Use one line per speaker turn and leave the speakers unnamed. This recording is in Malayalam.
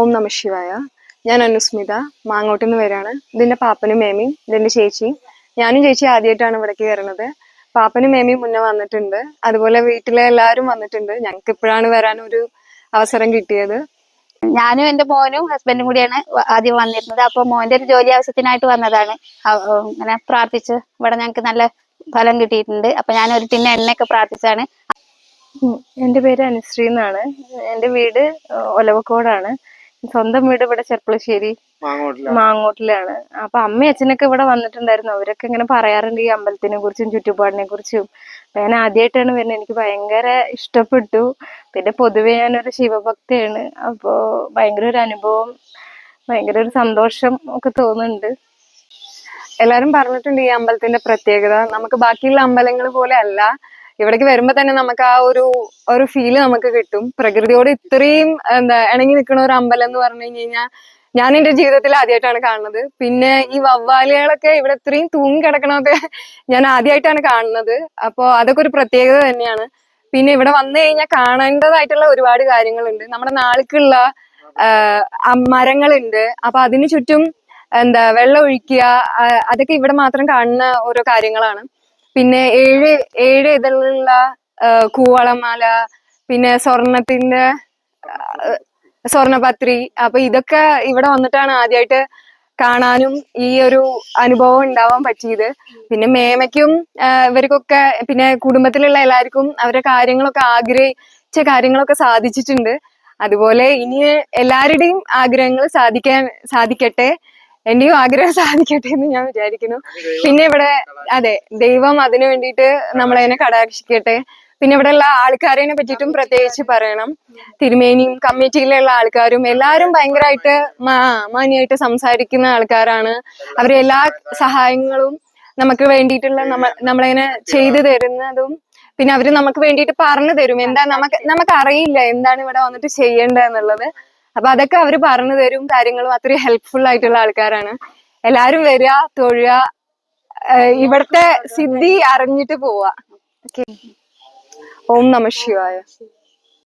ഓം നമ ശിവായ. ഞാൻ അനുസ്മിത. മാങ്ങോട്ടിൽ നിന്ന് വരാണ്. ഇതിന്റെ പാപ്പനും മേമയും ഇതിന്റെ ചേച്ചിയും. ഞാനും ചേച്ചി ആദ്യമായിട്ടാണ് ഇവിടേക്ക് കയറുന്നത് പാപ്പനും മേമയും മുന്നേ വന്നിട്ടുണ്ട്. അതുപോലെ വീട്ടിലെ എല്ലാവരും വന്നിട്ടുണ്ട്. ഞങ്ങൾക്ക് ഇപ്പോഴാണ് വരാൻ ഒരു അവസരം കിട്ടിയത്.
ഞാനും എന്റെ മോനും ഹസ്ബൻഡും കൂടിയാണ് ആദ്യം വന്നിരുന്നത്. അപ്പോൾ മോന്റെ ഒരു ജോലി ആവശ്യത്തിനായിട്ട് വന്നതാണ്. അങ്ങനെ ഇങ്ങനെ പ്രാർത്ഥിച്ച് ഇവിടെ ഞങ്ങൾക്ക് നല്ല ഫലം കിട്ടിയിട്ടുണ്ട്. അപ്പൊ ഞാൻ ഒരു ടിന്ന എണ്ണയൊക്കെ പ്രാർത്ഥിച്ചാണ്.
എന്റെ പേര് അനുശ്രീ എന്നാണ്. എന്റെ വീട് ഒലവക്കോടാണ്. സ്വന്തം വീട് ഇവിടെ ചെർപ്പളശ്ശേരി
മാങ്ങോട്ടിലാണ്.
അപ്പൊ അമ്മയും അച്ഛനൊക്കെ ഇവിടെ വന്നിട്ടുണ്ടായിരുന്നു. അവരൊക്കെ ഇങ്ങനെ പറയാറുണ്ട് ഈ അമ്പലത്തിനെ കുറിച്ചും ചുറ്റുപാടിനെ കുറിച്ചും. അപ്പൊ ഞാൻ ആദ്യമായിട്ടാണ് വരുന്നത്. എനിക്ക് ഭയങ്കര ഇഷ്ടപ്പെട്ടു. പിന്നെ പൊതുവെ ഞാനൊരു ശിവഭക്തയാണ്. അപ്പോ ഭയങ്കര ഒരു അനുഭവം ഭയങ്കര ഒരു സന്തോഷം ഒക്കെ തോന്നുന്നുണ്ട്. എല്ലാരും പറഞ്ഞിട്ടുണ്ട് ഈ അമ്പലത്തിന്റെ പ്രത്യേകത. നമുക്ക് ബാക്കിയുള്ള അമ്പലങ്ങൾ പോലെ അല്ല. ഇവിടേക്ക് വരുമ്പോ തന്നെ നമുക്ക് ആ ഒരു ഒരു ഫീൽ നമുക്ക് കിട്ടും. പ്രകൃതിയോട് ഇത്രയും എന്താ ഇണങ്ങി നിൽക്കുന്ന ഒരു അമ്പലം എന്ന് പറഞ്ഞു കഴിഞ്ഞു കഴിഞ്ഞാൽ ഞാൻ എന്റെ ജീവിതത്തിൽ ആദ്യമായിട്ടാണ് കാണുന്നത്. പിന്നെ ഈ വവ്വാലുകളൊക്കെ ഇവിടെ ഇത്രയും തൂങ്ങി കിടക്കണമൊക്കെ ഞാൻ ആദ്യമായിട്ടാണ് കാണുന്നത്. അപ്പോ അതൊക്കെ ഒരു പ്രത്യേകത തന്നെയാണ്. പിന്നെ ഇവിടെ വന്നു കഴിഞ്ഞാൽ കാണേണ്ടതായിട്ടുള്ള ഒരുപാട് കാര്യങ്ങളുണ്ട്. നമ്മുടെ അ- മരങ്ങളുണ്ട്. അപ്പൊ അതിനു ചുറ്റും എന്താ വെള്ളം ഒഴിക്കുക അതൊക്കെ ഇവിടെ മാത്രം കാണുന്ന ഓരോ കാര്യങ്ങളാണ്. പിന്നെ ഏഴ് ഏഴ് ഇതിലുള്ള കൂവളമാല പിന്നെ സ്വർണത്തിന്റെ സ്വർണപത്രി. അപ്പൊ ഇതൊക്കെ ഇവിടെ വന്നിട്ടാണ് ആദ്യമായിട്ട് കാണാനും ഈ ഒരു അനുഭവം ഉണ്ടാവാൻ പറ്റിയത്. പിന്നെ മേമയ്ക്കും ഇവർക്കൊക്കെ പിന്നെ കുടുംബത്തിലുള്ള എല്ലാവർക്കും അവരുടെ കാര്യങ്ങളൊക്കെ ആഗ്രഹിച്ച കാര്യങ്ങളൊക്കെ സാധിച്ചിട്ടുണ്ട്. അതുപോലെ ഇനി എല്ലാവരുടെയും ആഗ്രഹങ്ങൾ സാധിക്കാൻ സാധിക്കട്ടെ. എന്റെയും ആഗ്രഹം സാധിക്കട്ടെ എന്ന് ഞാൻ വിചാരിക്കുന്നു. പിന്നെ ഇവിടെ അതെ ദൈവം അതിനു വേണ്ടിയിട്ട് നമ്മളതിനെ കടാക്ഷിക്കട്ടെ. പിന്നെ ഇവിടെയുള്ള ആൾക്കാരെ പറ്റിയിട്ടും പ്രത്യേകിച്ച് പറയണം. തിരുമേനിയും കമ്മിറ്റിയിലുള്ള ആൾക്കാരും എല്ലാവരും ഭയങ്കരമായിട്ട് മാന്യമായിട്ട് സംസാരിക്കുന്ന ആൾക്കാരാണ്. അവരെ എല്ലാ സഹായങ്ങളും നമുക്ക് വേണ്ടിയിട്ടുള്ള നമ്മ നമ്മളതിനെ ചെയ്തു തരുന്നതും പിന്നെ അവർ നമുക്ക് വേണ്ടിയിട്ട് പറഞ്ഞു തരും. എന്താ നമുക്ക് നമുക്ക് അറിയില്ല എന്താണ് ഇവിടെ വന്നിട്ട് ചെയ്യേണ്ടത് എന്നുള്ളത്. അപ്പൊ അതൊക്കെ അവർ പറഞ്ഞു തരും കാര്യങ്ങളും അത്രയും ഹെൽപ്ഫുൾ ആയിട്ടുള്ള ആൾക്കാരാണ്. എല്ലാരും വരിക തൊഴുക ഇവിടുത്തെ സിദ്ധി അറിഞ്ഞിട്ട് പോവാ. ഓം നമ ശിവായ.